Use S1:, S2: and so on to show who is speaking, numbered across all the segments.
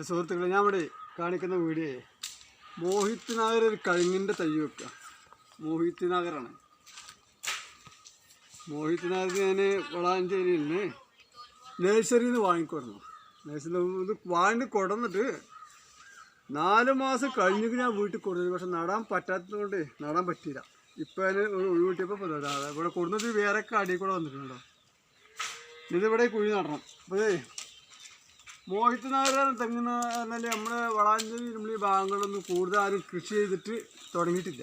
S1: അല്ല സുഹൃത്തുക്കളെ ഞാൻ ഇവിടെ കാണിക്കുന്ന വീഡിയോ മോഹിത് നഗർ ഒരു കഴുങ്ങിന്റെ തൈ വെക്കുക. മോഹിത് നഗറാണ് മോഹിത് നഗർ ഞാൻ വളാഞ്ചേരിയിൽ നിന്ന് നേഴ്സറിയിൽ നിന്ന് വാങ്ങിക്കൊടുന്നു നേഴ്സറി ഇത് വാങ്ങി കൊടന്നിട്ട് നാല് മാസം കഴിഞ്ഞിട്ട് ഞാൻ വീട്ടിൽ കൊടുത്തു പക്ഷെ നടാൻ പറ്റാത്തതുകൊണ്ട് നടാൻ പറ്റിയില്ല. ഇപ്പം അതിന് ഒരു ഒഴിവിട്ടിയപ്പോൾ ഇവിടെ കൊടുന്നത് വേറെ അടിയിൽ കൂടെ വന്നിട്ടുണ്ടോ ഇതിവിടെ കുഴി നടണം. അപ്പോൾ മോഹിത് നഗരം തെങ്ങിന് നമ്മുടെ വളാഞ്ചേരി നമ്മൾ ഈ ഭാഗങ്ങളിലൊന്നും കൂടുതൽ ആരും കൃഷി ചെയ്തിട്ട് തുടങ്ങിയിട്ടില്ല.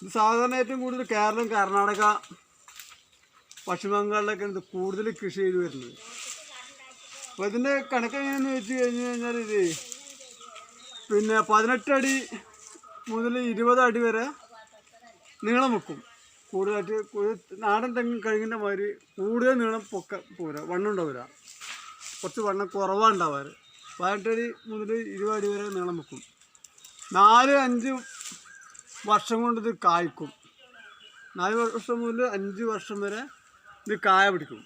S1: ഇത് സാധാരണ ഏറ്റവും കൂടുതൽ കേരളം കർണാടക പശ്ചിമ ബംഗാളിലൊക്കെയാണ് ഇത് കൂടുതൽ കൃഷി ചെയ്ത് വരുന്നത്. അപ്പോൾ ഇതിന്റെ കണക്ക് എങ്ങനെയാണെന്ന് വെച്ച് കഴിഞ്ഞ് കഴിഞ്ഞാൽ ഇത് പിന്നെ പതിനെട്ടടി മുതൽ ഇരുപത് അടി വരെ നീളം വെക്കും. കൂടുതലായിട്ട് നാടൻ തെങ്ങ് കഴുകിന്റെ മാതിരി കൂടുതൽ നീളം പൊക്ക പോരാ വണ്ണം കുറച്ച് വണ്ണം കുറവാണ് ഉണ്ടാവാറ്. പതിനെട്ടടി മുതൽ ഇരുപത് അടി വരെ നീളം വെക്കും. നാല് അഞ്ച് വർഷം കൊണ്ട് ഇത് കായ്ക്കും. നാല് വർഷം മുതൽ അഞ്ച് വർഷം വരെ ഇത് കായ പിടിക്കും.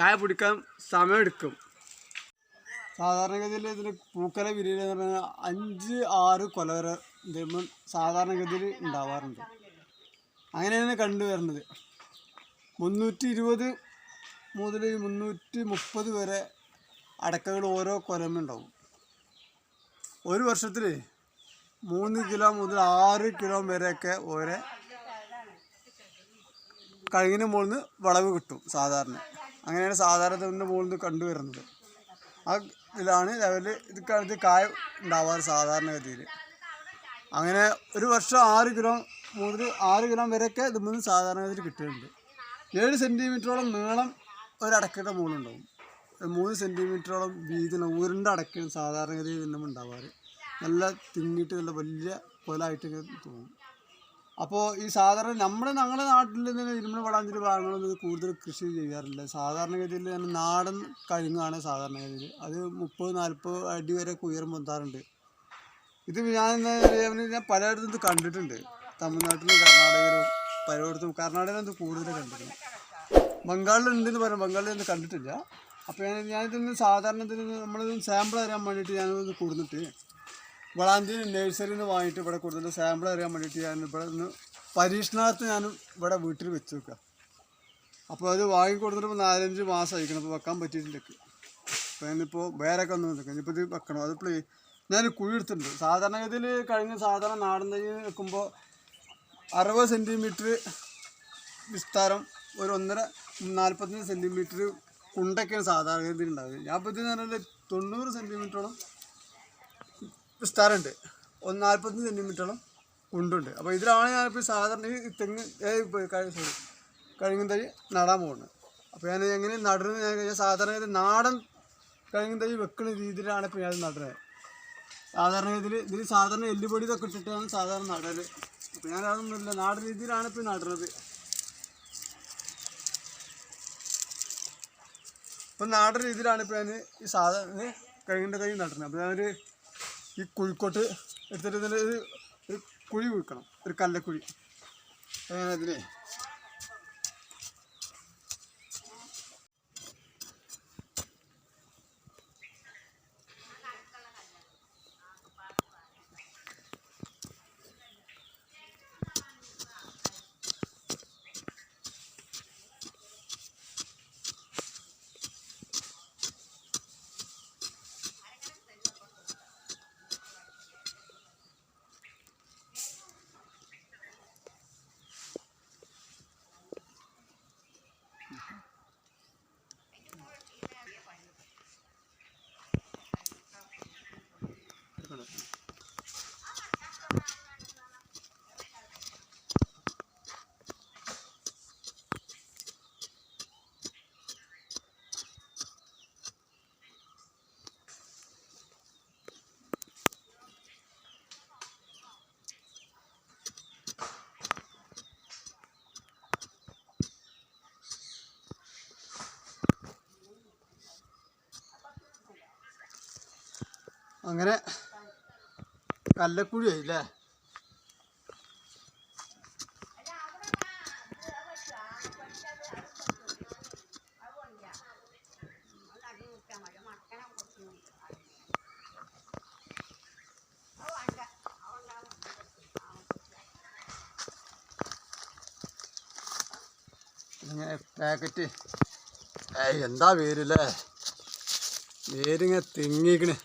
S1: കായ പിടിക്കാൻ സമയമെടുക്കും. സാധാരണഗതിയിൽ ഇതിന് പൂക്കല വിരിയെന്ന് പറഞ്ഞാൽ അഞ്ച് ആറ് കൊല വരെ ഇതുമ്പം സാധാരണഗതിയിൽ ഉണ്ടാവാറുണ്ട്. അങ്ങനെയാണ് കണ്ടുവരുന്നത്. മുന്നൂറ്റി ഇരുപത് മുതൽ മുന്നൂറ്റി മുപ്പത് വരെ അടക്കകൾ ഓരോ കൊലമുണ്ടാവും ഒരു വർഷത്തിൽ മൂന്ന് കിലോ മുതൽ ആറ് കിലോ വരെയൊക്കെ ഓരോ കഴുകിന് മുകളിൽ നിന്ന് വിളവ് കിട്ടും സാധാരണ. അങ്ങനെയാണ് സാധാരണ ഇതിന്റെ മുകളിൽ നിന്ന് കണ്ടുവരുന്നത്. ആ ഇതിലാണ് ലെവൽ ഇത് കാലത്ത് കായ ഉണ്ടാവാറ് സാധാരണഗതിയിൽ. അങ്ങനെ ഒരു വർഷം ആറ് കിലോ മുതൽ ആറ് കിലോ വരെയൊക്കെ ഇതിൽ നിന്ന് സാധാരണഗതിയിൽ കിട്ടുന്നുണ്ട്. ഏഴ് സെന്റിമീറ്ററോളം നീളം ഒരു അടക്കയുടെ മുകളുണ്ടാവും മൂന്ന് സെന്റിമീറ്ററോളം വീതിയുള്ള ഉരുണ്ട അടക്കയാണ് സാധാരണഗതിയിൽ നിന്നും ഉണ്ടാവാറ്. നല്ല തിങ്ങിയിട്ട് നല്ല വലിയ കൊലായിട്ടൊക്കെ തോന്നും. അപ്പോൾ ഈ സാധാരണ നമ്മുടെ ഞങ്ങളുടെ നാട്ടിൽ നിന്ന് ഇരുമ്പ് വളാഞ്ചേരി ഭാഗങ്ങളൊന്നും കൂടുതൽ കൃഷി ചെയ്യാറില്ല. സാധാരണഗതിയിൽ തന്നെ നാടൻ കഴുങ്ങാണ് സാധാരണഗതിയിൽ. അത് മുപ്പത് നാൽപ്പത് അടി വരെ ഉയരം പൊന്താറുണ്ട്. ഇത് ഞാൻ ഞാൻ പലയിടത്തും ഇത് കണ്ടിട്ടുണ്ട്. തമിഴ്നാട്ടിലും കർണാടകയിലും പലയിടത്തും കർണാടകയിലും ഇത് കൂടുതൽ കണ്ടിട്ടുണ്ട്. ബംഗാളിലുണ്ടെന്ന് പറയാം. ബംഗാളിൽ ഒന്നും കണ്ടിട്ടില്ല. അപ്പോൾ ഞാൻ ഞാനിതൊന്ന് സാധാരണ ഇതിന് നമ്മളിതൊന്ന് സാമ്പിൾ അറിയാൻ വേണ്ടിയിട്ട് ഞാനിതൊന്ന് കൊടുത്തിട്ട് വളാഞ്ചേരി നഴ്സറിയിൽ നിന്ന് വാങ്ങിയിട്ട് ഇവിടെ കൊടുത്തിട്ട് സാമ്പിൾ അറിയാൻ വേണ്ടിയിട്ട് ഞാൻ ഇവിടെ നിന്ന് പരീക്ഷണാർത്ഥം ഞാൻ ഇവിടെ വീട്ടിൽ വെച്ച് വെക്കുക അപ്പോൾ അത് വാങ്ങി കൊടുത്തിട്ട് നാലഞ്ച് മാസം ആയിരിക്കണം അപ്പോൾ വെക്കാൻ പറ്റിയിട്ടില്ല അപ്പോൾ ഞാനിപ്പോൾ വേറൊക്കെ ഒന്ന് നിൽക്കാം ഇപ്പോൾ ഇത് വെക്കണം? അത് പ്ലേ ഞാൻ കുഴിയെടുത്തിട്ടുണ്ട് സാധാരണ സാധാരണഗതിയിൽ കഴിഞ്ഞ സാധാരണ നാടൻ തൈ വെക്കുമ്പോൾ അറുപത് സെന്റിമീറ്റർ വിസ്താരം ഒരു ഒന്നര നാൽപ്പത്തഞ്ച് സെന്റിമീറ്റർ കുണ്ടൊക്കെയാണ് സാധാരണഗതിയിൽ ഉണ്ടാവുക ഞാൻ ഇപ്പോൾ ഇത് പറഞ്ഞാൽ തൊണ്ണൂറ് സെന്റിമീറ്ററോളം വിസ്താരമുണ്ട് ഒന്ന് നാൽപ്പത്തഞ്ച് സെന്റിമീറ്ററോളം കുണ്ടുണ്ട്. അപ്പോൾ ഇതിലാണ് ഞാനിപ്പോൾ സാധാരണ ഈ തെങ്ങ് സോറി കഴുകും തൈ നടാൻ പോകുന്നത്. അപ്പോൾ ഞാൻ എങ്ങനെ നടുന്നത് ഞാൻ കഴിഞ്ഞാൽ സാധാരണ ഇത് നാടൻ കഴുകും തൈ വെക്കുന്ന രീതിയിലാണ് ഇപ്പോൾ ഞാൻ നടുന്നത്. സാധാരണ ഇതിൽ ഇതിൽ സാധാരണ എല്ലുപൊടി ഇതൊക്കെ ഇട്ടിട്ടാണ് സാധാരണ നടൽ അപ്പോൾ ഞാനതൊന്നുമില്ല നാടൻ രീതിയിലാണ് ഇപ്പോൾ നടുന്നത്. ഇപ്പം നാടൻ രീതിയിലാണ് ഇപ്പോൾ ഞാൻ ഈ സാധനം കഴുകിന്റെ കഴിഞ്ഞ് നടുന്നത് അപ്പോൾ ഞാനൊരു ഈ കുഴിക്കോട്ട് എടുത്തിട്ട് ഇതിന്റെ ഒരു കുഴി കുഴിക്കണം. ഒരു കല്ലക്കുഴി. അതിനെ അങ്ങനെ കല്ലക്കുഴി ആയില്ലേ? ഇങ്ങനെ പാക്കറ്റ്. എന്താ വേരില്ലേ വേരിങ്ങനെ തിങ്ങിക്കണേ.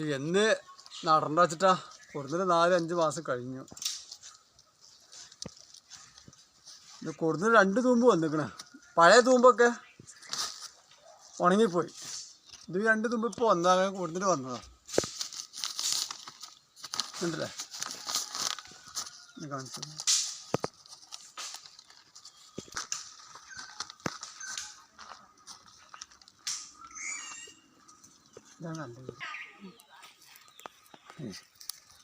S1: എന്ന് നടണ്ട വെച്ചിട്ടാ. നാല് അഞ്ച് മാസം കഴിഞ്ഞു. ഇത് രണ്ട് തൂമ്പ് വന്നിക്കണ്. പഴയ തൂമ്പൊക്കെ ഉണങ്ങിപ്പോയി. ഇത് രണ്ട് തുമ്പ് ഇപ്പോൾ വന്നാ കൊടുത്തിട്ട് വന്നതാ. ഉണ്ടല്ലേ കാണിച്ചു ഇതാണ് നല്ലത്.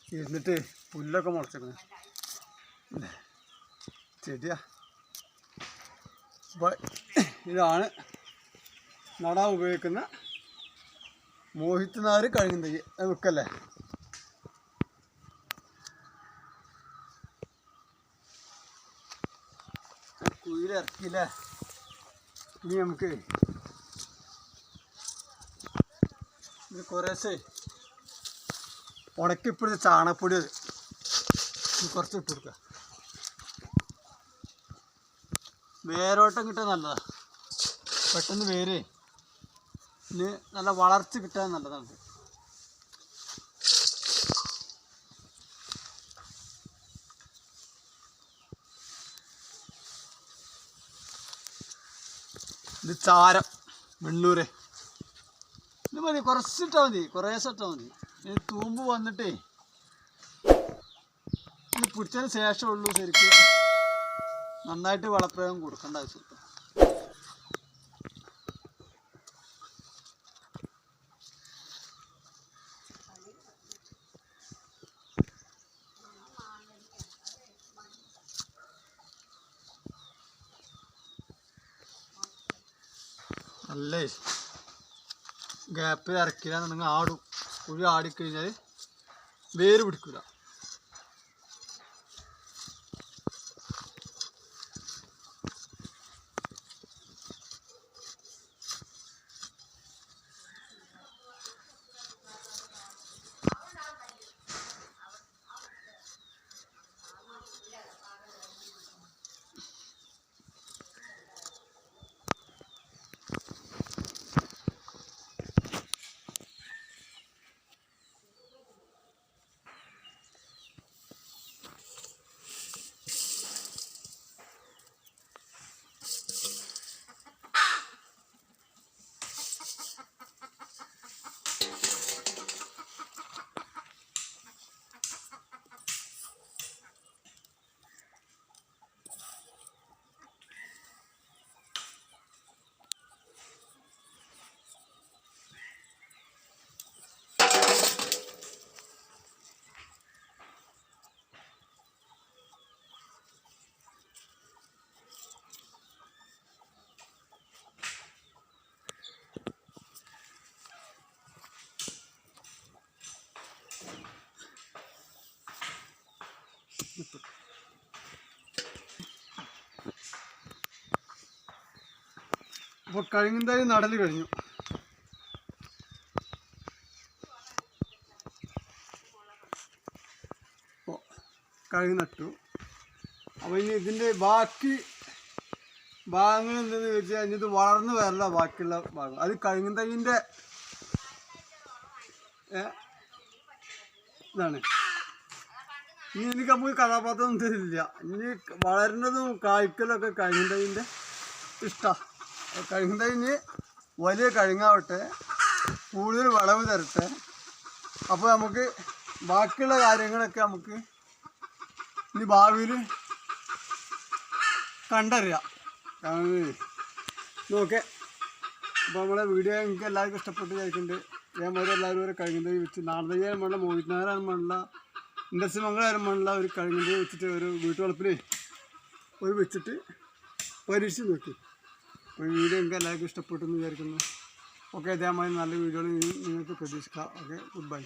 S1: ഇരുന്നിട്ട് പുല്ലൊക്കെ മുളച്ചേക്കണേ ചെടിയാ. അപ്പോൾ ഇതാണ് നടാൻ ഉപയോഗിക്കുന്ന മോഹിത്ത് നാര് കഴുകും തൈ വെക്കല്ലേ കുയിലിറക്കിയില്ലേ ഇനി നമുക്ക് കുറേശ്ശേ ഉണക്കിപ്പിടിച്ച ചാണകപ്പൊടി കുറച്ച് ഇട്ട് കൊടുക്കുക വേരോട്ടം കിട്ടാൻ നല്ലതാ. പെട്ടെന്ന് വേര്. ഇനി നല്ല വളർച്ച കിട്ടാൻ നല്ലതാണ് ഇത് ചാരം വെണ്ണൂര്. ഇത് മതി കുറച്ചിട്ടാൽ മതി കുറേശ്ശെ ഇട്ടാൽ മതി. തൂമ്പ് വന്നിട്ടേ ഇത് പിടിച്ചതിന് ശേഷമുള്ളൂ ശരിക്കും. നന്നായിട്ട് വളപ്രയോഗം കൊടുക്കേണ്ട ആവശ്യമില്ല. അല്ലേ? ഗ്യാപ്പിൽ ഇറക്കില്ലാന്നുണ്ടെങ്കിൽ ആടും. കുഴി ആടിക്കഴിഞ്ഞാൽ വേര് പിടിക്കില്ല അപ്പോൾ കഴിങ്ങുന്നതായി നടൽ കഴിഞ്ഞു. അപ്പോൾ കഴുകി നട്ടു. അപ്പോൾ ഇനി ഇതിന്റെ ബാക്കി ഭാഗങ്ങൾ എന്തെന്ന് വെച്ചാൽ ഇനി ഇത് വളർന്നു വരില്ല ബാക്കിയുള്ള ഭാഗം. അത് കഴിങ്ങുന്നതിന്റെ ഇതാണ്. ഇനി എനിക്ക് നമുക്ക് കഥാപാത്രം തരില്ല. ഇനി വളരുന്നതും കായ്ക്കലൊക്കെ കഴിഞ്ഞതിന്റെ ഇഷ്ടമാണ് കഴിങ്ങുന്നതിന് വലിയ കഴുങ്ങാവട്ടെ കൂടുതൽ വിളവ് തരട്ടെ. അപ്പോൾ നമുക്ക് ബാക്കിയുള്ള കാര്യങ്ങളൊക്കെ നമുക്ക് ഇനി ഭാവിയിൽ കണ്ടറിയാം. നോക്കെ. അപ്പോൾ നമ്മളെ വീഡിയോ എനിക്ക് എല്ലാവർക്കും ഇഷ്ടപ്പെട്ട് കഴിക്കുന്നുണ്ട് ഇതേമാതിരി എല്ലാവരും വരെ കഴിഞ്ഞതായി വെച്ച് നാളെയ്യാനും വേണ്ട മോഹിനാരാനും വേണ്ട ഇൻഡസ്ട്രി വേണ്ട ഒരു കഴുകുന്നത് വെച്ചിട്ട് ഒരു വീട്ടുവളപ്പിൽ ഒരു വെച്ചിട്ട് പരീക്ഷിച്ച് നോക്കി. അപ്പോൾ വീഡിയോ എനിക്ക് എല്ലാവർക്കും ഇഷ്ടപ്പെട്ടു എന്ന് വിചാരിക്കുന്നു. ഓക്കെ ഇതേമാതിരി നല്ല വീഡിയോകൾ നിങ്ങൾക്ക് പ്രതീക്ഷിക്കാം. Okay good bye